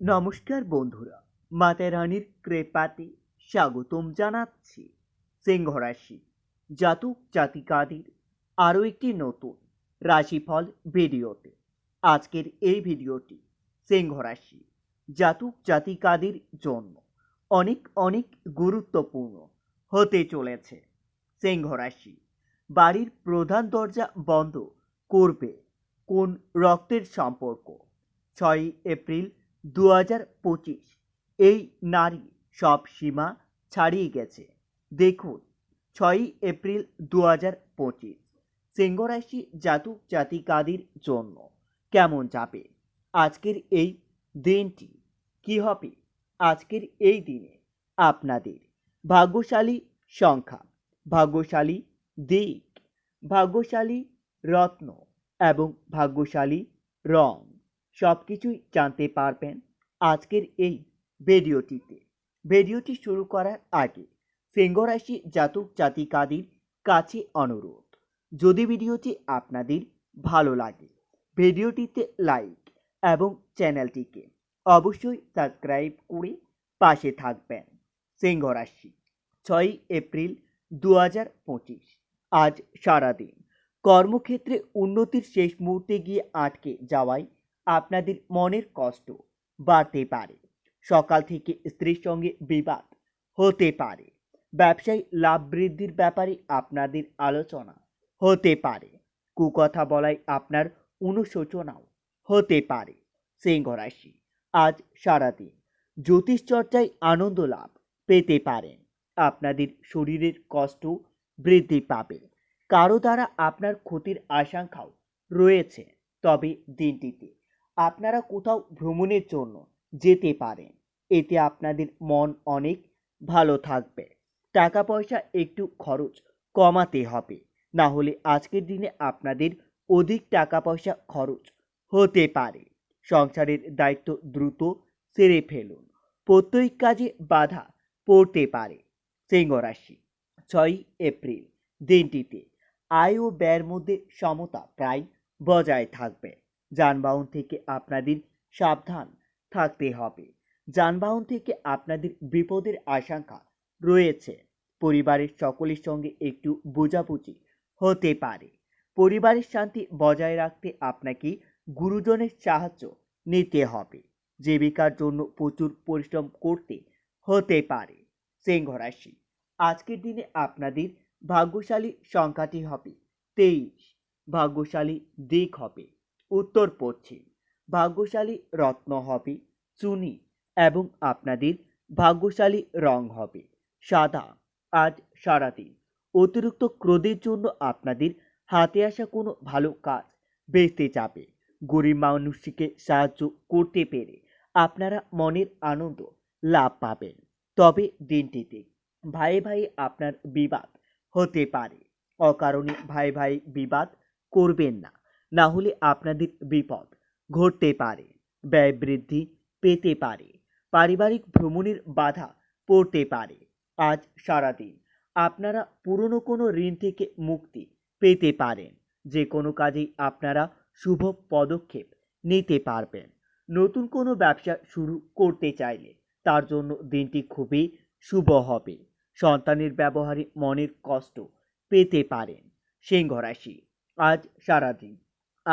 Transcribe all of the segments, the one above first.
নমস্কার বন্ধুরা, মাতা রানীর কৃপাতে স্বাগতম জানাচ্ছি সিংহ রাশি জাতক জাতিকাদের আরও একটি নতুন রাশিফল ভিডিওতে। আজকের এই ভিডিওটি সিংহ রাশি জাতক জাতিকাদের জন্য অনেক অনেক গুরুত্বপূর্ণ হতে চলেছে। সিংহ রাশি বাড়ির প্রধান দরজা বন্ধ করবে কোন রক্তের সম্পর্ক? ছয়ই এপ্রিল দু হাজার পঁচিশ। এই নারী সব সীমা ছাড়িয়ে গেছে। দেখুন, ছয়ই এপ্রিল দু হাজার পঁচিশ সিংহরাশি জাতক জাতিকাদের জন্য কেমন যাবে? আজকের এই দিনটি কি হবে? আজকের এই দিনে আপনাদের ভাগ্যশালী সংখ্যা, ভাগ্যশালী দিক, ভাগ্যশালী রত্ন এবং ভাগ্যশালী রং। সব কিছুই জানতে পারবেন আজকের এই ভিডিওটিতে। ভিডিওটি শুরু করার আগে সিংহরাশি জাতক জাতিকাদের কাছে অনুরোধ, যদি ভিডিওটি আপনাদের ভালো লাগে, ভিডিওটিতে লাইক এবং চ্যানেলটিকে অবশ্যই সাবস্ক্রাইব করে পাশে থাকবেন। সিংহরাশি, ছয়ই এপ্রিল দু হাজার পঁচিশ, আজ সারাদিন। কর্মক্ষেত্রে উন্নতির শেষ মুহূর্তে গিয়ে আটকে যাওয়ায় আপনাদের মনের কষ্ট বাড়তে পারে। সকাল থেকে স্ত্রীর সঙ্গে বিবাদ হতে পারে। ব্যবসায় লাভ বৃদ্ধির ব্যাপারে আপনাদের আলোচনা হতে পারে। কুকথা বলায় আপনার অনুশোচনাও হতে পারে। সিংহ রাশি, আজ সারাদিন জ্যোতিষ চর্চায় আনন্দ লাভ পেতে পারেন। আপনাদের শরীরের কষ্ট বৃদ্ধি পাবে। কারও দ্বারা আপনার ক্ষতির আশঙ্কাও রয়েছে। তবে দিনটিতে আপনারা কোথাও ভ্রমণের জন্য যেতে পারেন, এতে আপনাদের মন অনেক ভালো থাকবে। টাকা পয়সা একটু খরচ কমাতে হবে না হলে আজকের দিনে আপনাদের অধিক টাকা পয়সা খরচ হতে পারে। সংসারের দায়িত্ব দ্রুত সেরে ফেলুন, প্রত্যেক কাজে বাধা পড়তে পারে। সিংহ রাশি, ছয়ই এপ্রিল, দিনটিতে আয় ও ব্যয়ের মধ্যে সমতা প্রায় বজায় থাকবে। যানবাহন থেকে আপনাদের সাবধান থাকতে হবে। যানবাহন থেকে আপনাদের বিপদের আশঙ্কা রয়েছে। পরিবারের সকলের সঙ্গে একটু বোঝাবুঝি হতে পারে। পরিবারের শান্তি বজায় রাখতে আপনাকে গুরুজনের সাহায্য নিতে হবে। জীবিকার জন্য প্রচুর পরিশ্রম করতে হতে পারে। সিংহ রাশি, আজকের দিনে আপনাদের ভাগ্যশালী সংখ্যাটি হবে তেইশ। ভাগ্যশালী দিক হবে। উত্তর পশ্চিম ভাগ্যশালী রত্ন হবে চুনি এবং আপনাদের ভাগ্যশালী রং হবে সাদা। আজ সারাদিন অতিরিক্ত ক্রোধের জন্য আপনাদের হাতে আসা কোনো ভালো কাজ বেচতে যাবে। গরিব মানুষটিকে সাহায্য করতে পেরে আপনারা মনের আনন্দ লাভ পাবেন। তবে দিনটিতে ভাই ভাই আপনার বিবাদ হতে পারে। অকারণে ভাই ভাই বিবাদ করবেন না। না হলে আপনাদের বিপদ ঘটতে পারে, ব্যয় বৃদ্ধি পেতে পারে, পারিবারিক ভ্রমণের বাধা পড়তে পারে। আজ সারাদিন আপনারা পুরনো কোনো ঋণ থেকে মুক্তি পেতে পারেন। যে কোনো কাজেই আপনারা শুভ পদক্ষেপ নিতে পারবেন। নতুন কোনো ব্যবসা শুরু করতে চাইলে তার জন্য দিনটি খুবই শুভ হবে। সন্তানের ব্যবহারে মনের কষ্ট পেতে পারেন। সিংহ আজ সারাদিন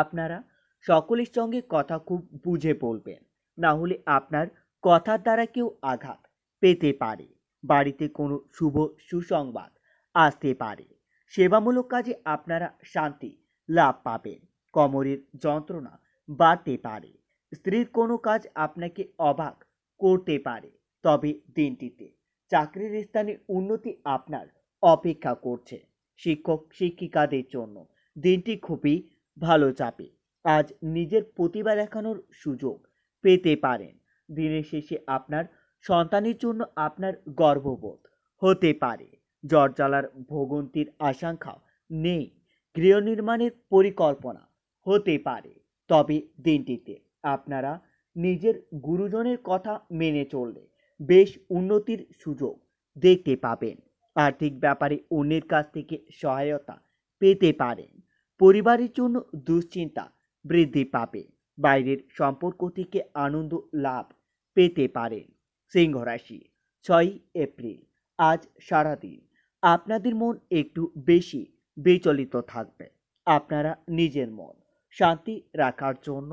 আপনারা সকলের সঙ্গে কথা খুব বুঝে বলবেন। না হলে আপনার কথার দ্বারা কেউ আঘাত পেতে পারে। বাড়িতে কোনো শুভ সুসংবাদ আসতে পারে। সেবামূলক কাজে আপনারা শান্তি লাভ পাবেন। কোমরের যন্ত্রণা বাড়তে পারে। স্ত্রীর কোনো কাজ আপনাকে অবাক করতে পারে। তবে দিনটিতে চাকরির স্থানে উন্নতি আপনার অপেক্ষা করছে। শিক্ষক, শিক্ষিকাদের জন্য দিনটি খুবই ভালো চাপে। আজ নিজের প্রতিভা দেখানোর সুযোগ পেতে পারেন। দিনের শেষে আপনার সন্তানের জন্য আপনার গর্ববোধ হতে পারে। জ্বর জ্বালার ভোগন্তির আশঙ্কা নেই। গৃহ নির্মাণের পরিকল্পনা হতে পারে। তবে দিনটিতে আপনারা নিজের গুরুজনের কথা মেনে চললে বেশ উন্নতির সুযোগ দেখতে পাবেন। আর্থিক ব্যাপারে অন্যের কাছ থেকে সহায়তা পেতে পারেন। পরিবারের জন্য দুশ্চিন্তা বৃদ্ধি পাবে। বাইরের সম্পর্ক থেকে আনন্দ লাভ পেতে পারেন সিংহ রাশি, ছয় এপ্রিল, আজ সারাদিন। আপনাদের মন একটু বেশি বিচলিত থাকবে। আপনারা নিজের মন শান্তি রাখার জন্য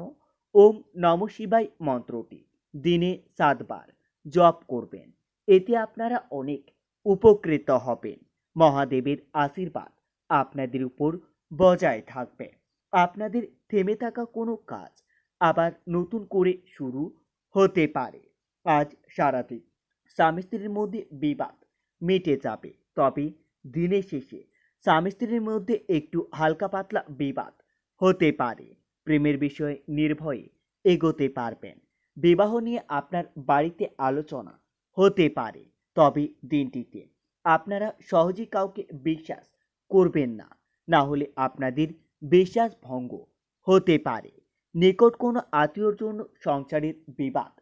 ওম নম শিবাই মন্ত্রটি দিনে সাতবার জপ করবেন। এতে আপনারা অনেক উপকৃত হবেন। মহাদেবের আশীর্বাদ আপনাদের উপর বজায় থাকবে। আপনাদের থেমে থাকা কোনো কাজ আবার নতুন করে শুরু হতে পারে। আজ সারাদিন স্বামী স্ত্রীর মধ্যে বিবাদ মিটে যাবে। তবে দিনের শেষে স্বামী স্ত্রীর মধ্যে একটু হালকা পাতলা বিবাদ হতে পারে। প্রেমের বিষয়ে নির্ভয়ে এগোতে পারবেন। বিবাহ নিয়ে আপনার বাড়িতে আলোচনা হতে পারে। তবে দিনটিতে আপনারা সহজেই কাউকে বিশ্বাস করবেন না। না হলে আপনাদের বিশ্বাস ভঙ্গ হতে পারে। নিকট কোনো আত্মীয়র জন্য সংসারের বিবাদ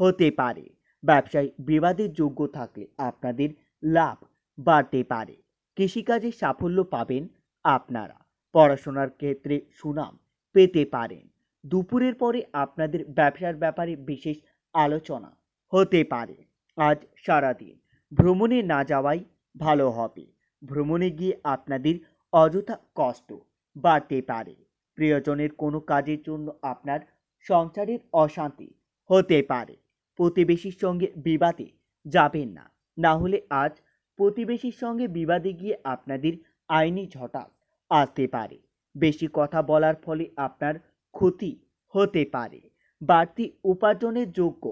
হতে পারে। ব্যবসায় বিবাদের যোগ্য থাকলে আপনাদের লাভ বাড়তে পারে। কৃষিকাজে সাফল্য পাবেন আপনারা। পড়াশোনার ক্ষেত্রে সুনাম পেতে পারেন। দুপুরের পরে আপনাদের ব্যবসার ব্যাপারে বিশেষ আলোচনা হতে পারে। আজ সারাদিন ভ্রমণে না যাওয়াই ভালো হবে। ভ্রমণে গিয়ে আপনাদের অযথা কষ্ট বাড়তে পারে। প্রিয়জনের কোনো কাজের জন্য আপনার সংসারের অশান্তি হতে পারে। প্রতিবেশীর সঙ্গে বিবাদে যাবেন না। না হলে আজ প্রতিবেশীর সঙ্গে বিবাদে গিয়ে আপনাদের আইনি ঝটাক আসতে পারে। বেশি কথা বলার ফলে আপনার ক্ষতি হতে পারে। বাড়তি উপার্জনের যোগ্য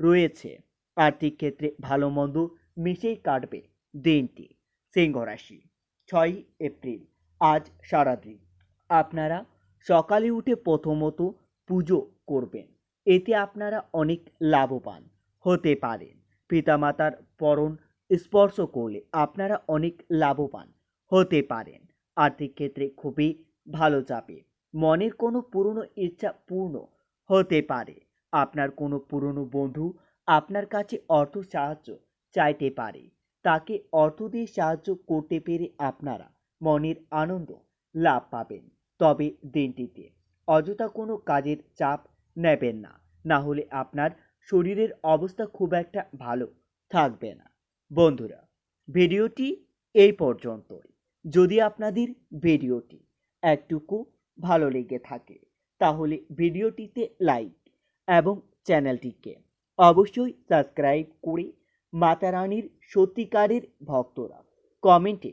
রয়েছে। আর্থিক ক্ষেত্রে ভালো মন্দ মিশেই কাটবে দিনটি। সিংহ রাশি ছয় এপ্রিল। আজ সারাদিন আপনারা সকালে উঠে প্রথমত পুজো করবেন। এতে আপনারা অনেক লাভবান হতে পারেন। পিতামাতার পরণ স্পর্শ করলে আপনারা অনেক লাভবান হতে পারেন। আর্থিক ক্ষেত্রে খুবই ভালো যাবে। মনের কোনো পুরনো ইচ্ছা পূর্ণ হতে পারে। আপনার কোনো পুরনো বন্ধু আপনার কাছে অর্থ সাহায্য চাইতে পারে। তাকে অর্থ দিয়ে সাহায্য করতে পেরে আপনারা মনের আনন্দ লাভ পাবেন। তবে দিনটিতে অযথা কোনো কাজের চাপ নেবেন না। না হলে আপনার শরীরের অবস্থা খুব একটা ভালো থাকবে না। বন্ধুরা, ভিডিওটি এই পর্যন্তই। যদি আপনাদের ভিডিওটি একটুকু ভালো লেগে থাকে, তাহলে ভিডিওটিতে লাইক এবং চ্যানেলটিকে অবশ্যই সাবস্ক্রাইব করে মাতা রানীর সত্যিকারের ভক্তরা কমেন্টে